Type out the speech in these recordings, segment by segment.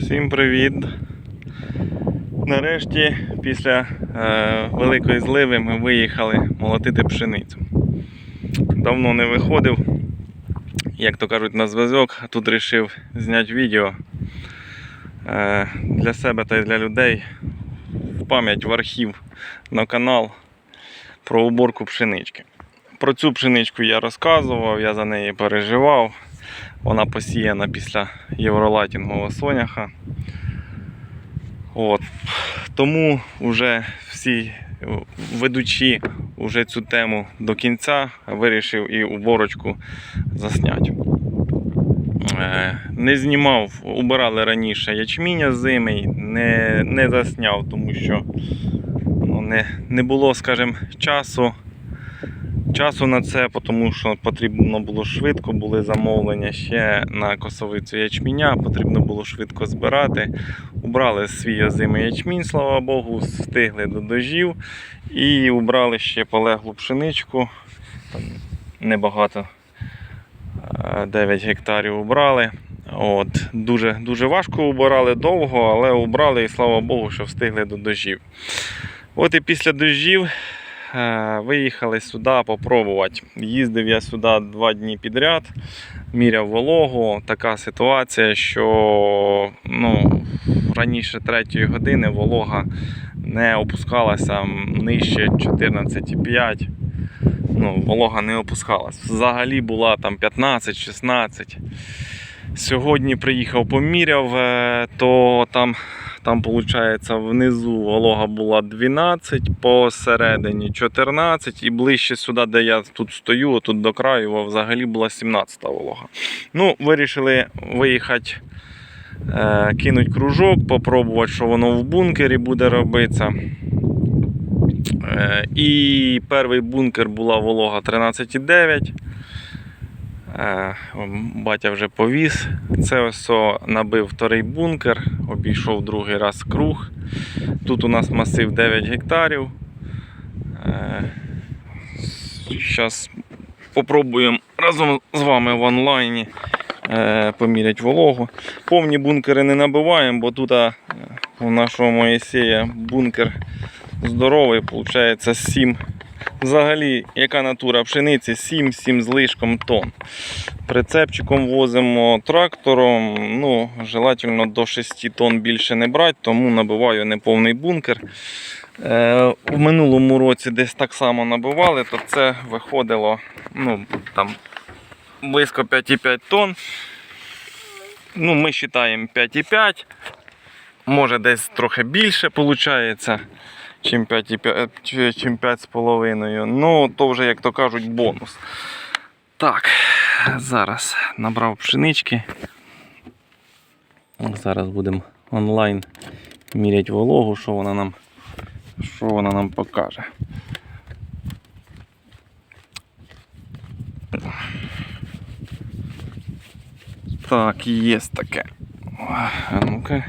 Всім привіт! Нарешті, після е, великої зливи, ми виїхали молотити пшеницю. Давно не виходив, як то кажуть, на зв'язок, тут вирішив зняти відео е, для себе та й для людей в пам'ять в архів на канал про уборку пшенички. Про цю пшеничку я розказував, я за неї переживав. Вона посіяна після євролатінгового соняха. От. Тому вже всі ведучі вже цю тему до кінця вирішив і уборочку засняти. Е, Не знімав, убирали раніше ячміння зимий, не, не засняв, тому що ну, не, не було, скажімо, часу часу на це, тому що потрібно було швидко, були замовлення ще на косовицю ячміня, потрібно було швидко збирати. Убрали свій озимий ячмінь, слава Богу, встигли до дожів і убрали ще полеглу пшеничку. Там небагато, е, 9 гектарів убрали. От, дуже, дуже важко убирали довго, але убрали і слава Богу, що встигли до дожів. От і після дожів Е, Виїхали сюди попробувати. Їздив я сюди два дні підряд, міряв вологу. Така ситуація, що ну, раніше 3 години волога не опускалася нижче 14,5. Ну, волога не опускалась. Взагалі була там 15-16. Сьогодні приїхав, поміряв, е, то там там, виходить, внизу волога була 12, посередині 14 і ближче сюди, де я тут стою, тут до краю, взагалі була 17 волога. Ну, вирішили виїхати, е, кинути кружок, попробувати, що воно в бункері буде робитися. Е, і перший бункер була волога 13,9. Е, Батя вже повіз. Це ось набив вторий бункер, обійшов другий раз круг. Тут у нас масив 9 гектарів. Зараз спробуємо разом з вами в онлайні е, поміряти вологу. Повні бункери не набиваємо, бо тут е, у нашого Моїсея бункер здоровий, виходить 7 Взагалі, яка натура пшениці 7-7 з лишком тонн. Прицепчиком возимо трактором. ну, Желательно до 6 тонн більше не брати, тому набиваю неповний бункер. Е, В минулому році десь так само набивали, то це виходило ну, там, близько 5,5 тонн. Ну, Ми вважаємо 5,5, може десь трохи більше виходить чим 5,5, чим 5,5. Ну, то вже, як то кажуть, бонус. Так, зараз набрав пшенички. Зараз будемо онлайн міряти вологу, що вона нам, що вона нам покаже. Так, є таке. А ну-ка,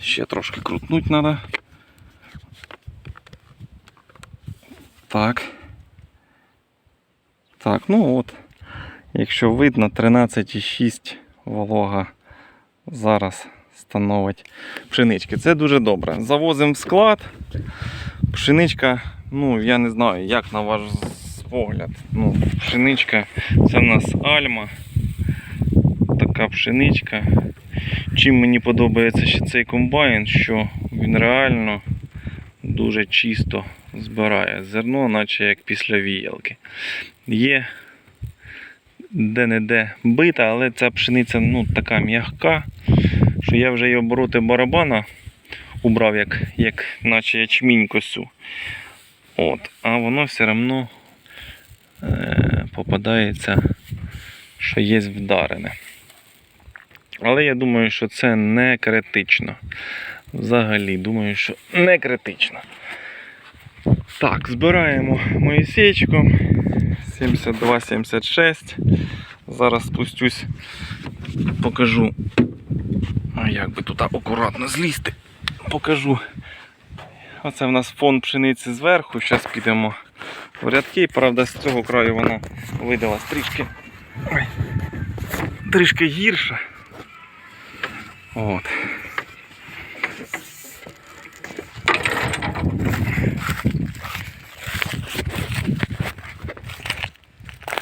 ще трошки крутнуть треба. Так. Так, ну от, якщо видно, 13,6 волога зараз становить пшенички. Це дуже добре. Завозимо в склад. Пшеничка, ну я не знаю, як на ваш погляд. Ну, Пшеничка, це в нас альма. Така пшеничка. Чим мені подобається ще цей комбайн, що він реально дуже чисто збирає зерно, наче як після віялки. Є де-не-де бита, але ця пшениця ну, така м'яка, що я вже її обороти барабана убрав, як, як наче ячмінь косю. От, А воно все одно е, попадається, що є вдарене. Але я думаю, що це не критично. Взагалі, думаю, що не критично. Так, збираємо Моїсейчиком 72-76. Зараз спустюсь, покажу, як би тут акуратно злізти, покажу. Оце в нас фон пшениці зверху. Зараз підемо в рядки. Правда, з цього краю вона видалась трішки, трішки гірша. От.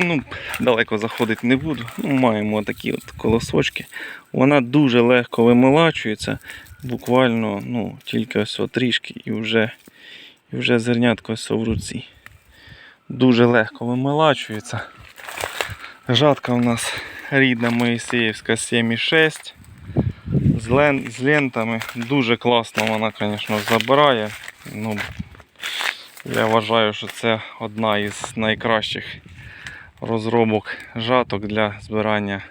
Ну, далеко заходити не буду. Ну, маємо такі от колосочки. Вона дуже легко вимолачується. Буквально ну, тільки ось трішки і вже, і вже зернятко ось в руці. Дуже легко вимолачується. Жатка у нас рідна Моїсеївська 7,6 з, лен, з лентами. Дуже класно вона, звісно, забирає. Ну, я вважаю, що це одна із найкращих розробок жаток для збирання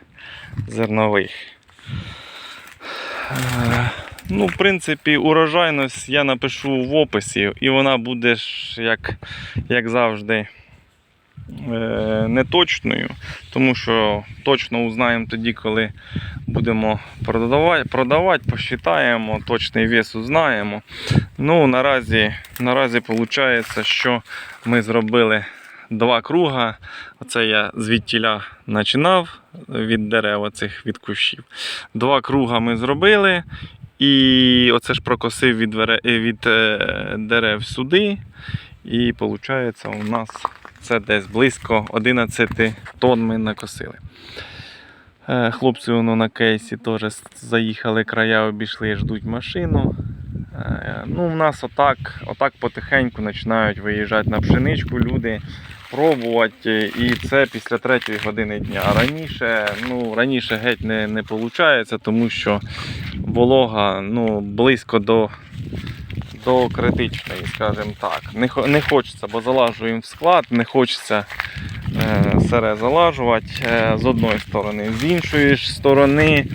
зернових. Е, Ну, в принципі, урожайність я напишу в описі, і вона буде ж, як, як завжди, е, неточною, тому що точно узнаємо тоді, коли будемо продавати, продавати посчитаємо, точний вес узнаємо. Ну, наразі, наразі виходить, що ми зробили два круга. Оце я звідтіля починав від дерев, оцих від кущів. Два круга ми зробили. І оце ж прокосив від, е, від е, дерев сюди. І виходить, у нас це десь близько 11 тонн ми накосили. Е, Хлопці воно на кейсі теж заїхали, края обійшли, ждуть машину. Ну, у нас отак, отак потихеньку починають виїжджати на пшеничку люди, пробувати. І це після третьої години дня. Раніше, ну, раніше геть не, не виходить, тому що волога ну, близько до, до критичної, скажімо так. Не, не хочеться, бо залажуємо в склад, не хочеться е, сере залажувати е, з одної сторони. З іншої ж сторони,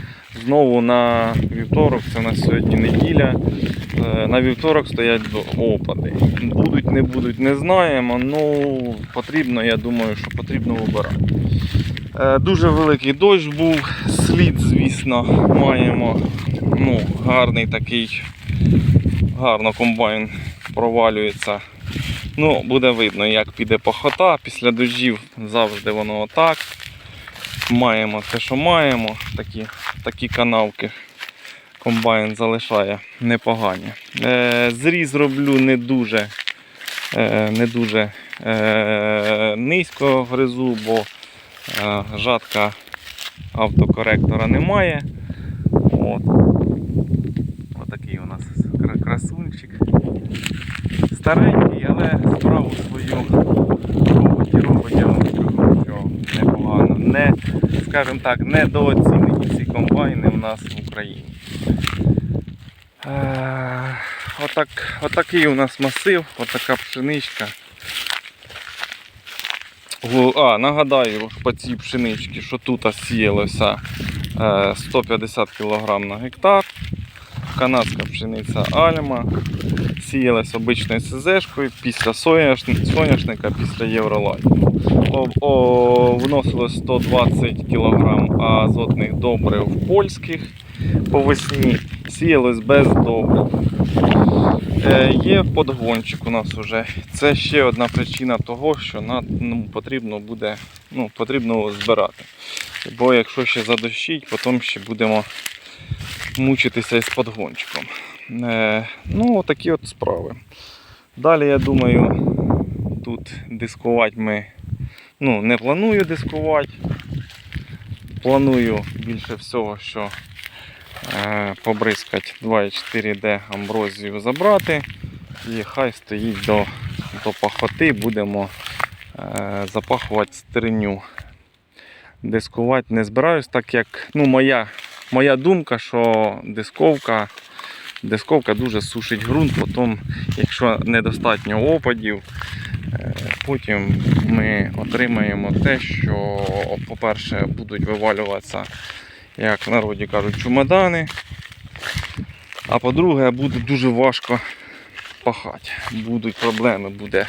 знову на вівторок, це на сьогодні неділя. Е, На вівторок стоять опади. Будуть, не будуть, не знаємо. Ну потрібно, я думаю, що потрібно вибирати. Е, Дуже великий дощ був, слід, звісно, маємо. Ну, гарний такий, гарно комбайн провалюється. Ну, буде видно, як піде похота. Після дощів завжди воно отак. Маємо те, що маємо. Такі, такі канавки комбайн залишає непогані. Е, зріз роблю не дуже, е, не дуже е, низько гризу, бо жатка автокоректора немає. От. Отакий у нас красунчик. Старенький, але справу свою робить і робить, я вам скажу, що непогано. Не, скажімо так, недооцінені ці комбайни у нас в Україні. Е, Отак, отакий у нас масив, отака пшеничка. А, нагадаю по цій пшеничці, що тут сіялося е, 150 кг на гектар. Канадська пшениця Альма. Сіялась обичною СЗшкою після соняшника, після о, вносилось 120 кг азотних добрив польських по весні. Сіялось без добрив. Е, є подгончик у нас вже. Це ще одна причина того, що нам ну, потрібно буде ну, потрібно збирати. Бо якщо ще задощить, потім ще будемо мучитися із подгончиком. Е, ну, такі от справи. Далі, я думаю, тут дискувати ми ну, не планую дискувати. Планую більше всього, що побризкати 2,4D амброзію забрати. І хай стоїть до, до пахоти, будемо е, запахувати стерню. Дискувати не збираюсь, так як ну, моя, моя думка, що дисковка, дисковка дуже сушить ґрунт, потім, якщо недостатньо опадів, е, потім ми отримаємо те, що, по-перше, будуть вивалюватися, як в народі кажуть, чумадани. А по-друге, буде дуже важко пахати. Будуть проблеми, буде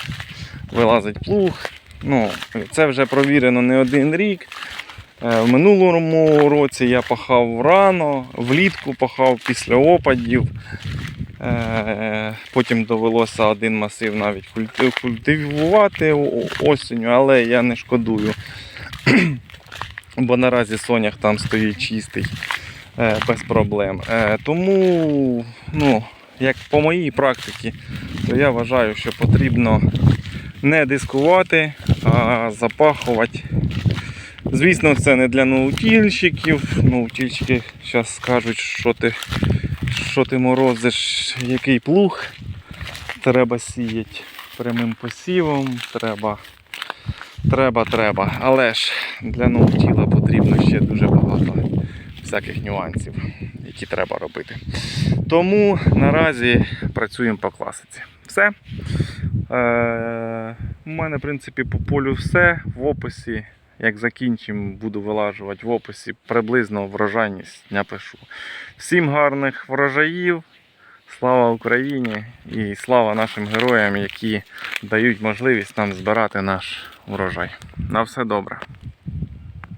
вилазить плуг. Ну, це вже провірено не один рік. Е, В минулому році я пахав рано, влітку пахав після опадів. Е, Потім довелося один масив навіть культивувати осінню, але я не шкодую. Бо наразі сонях там стоїть чистий. е, без проблем. Е, тому, ну, як по моїй практиці, то я вважаю, що потрібно не дискувати, а запахувати. Звісно, це не для наутільщиків. Наутільщики зараз скажуть, що ти, що ти морозиш, який плуг. Треба сіяти прямим посівом, треба, треба, треба. Але ж для наутіла потрібно ще дуже багато всяких нюансів, які треба робити. Тому наразі працюємо по класиці. Все. Е, у мене, в принципі, по полю все. В описі, як закінчимо, буду вилажувати в описі приблизно врожайність напишу. Всім гарних врожаїв. Слава Україні і слава нашим героям, які дають можливість нам збирати наш урожай. На все добре.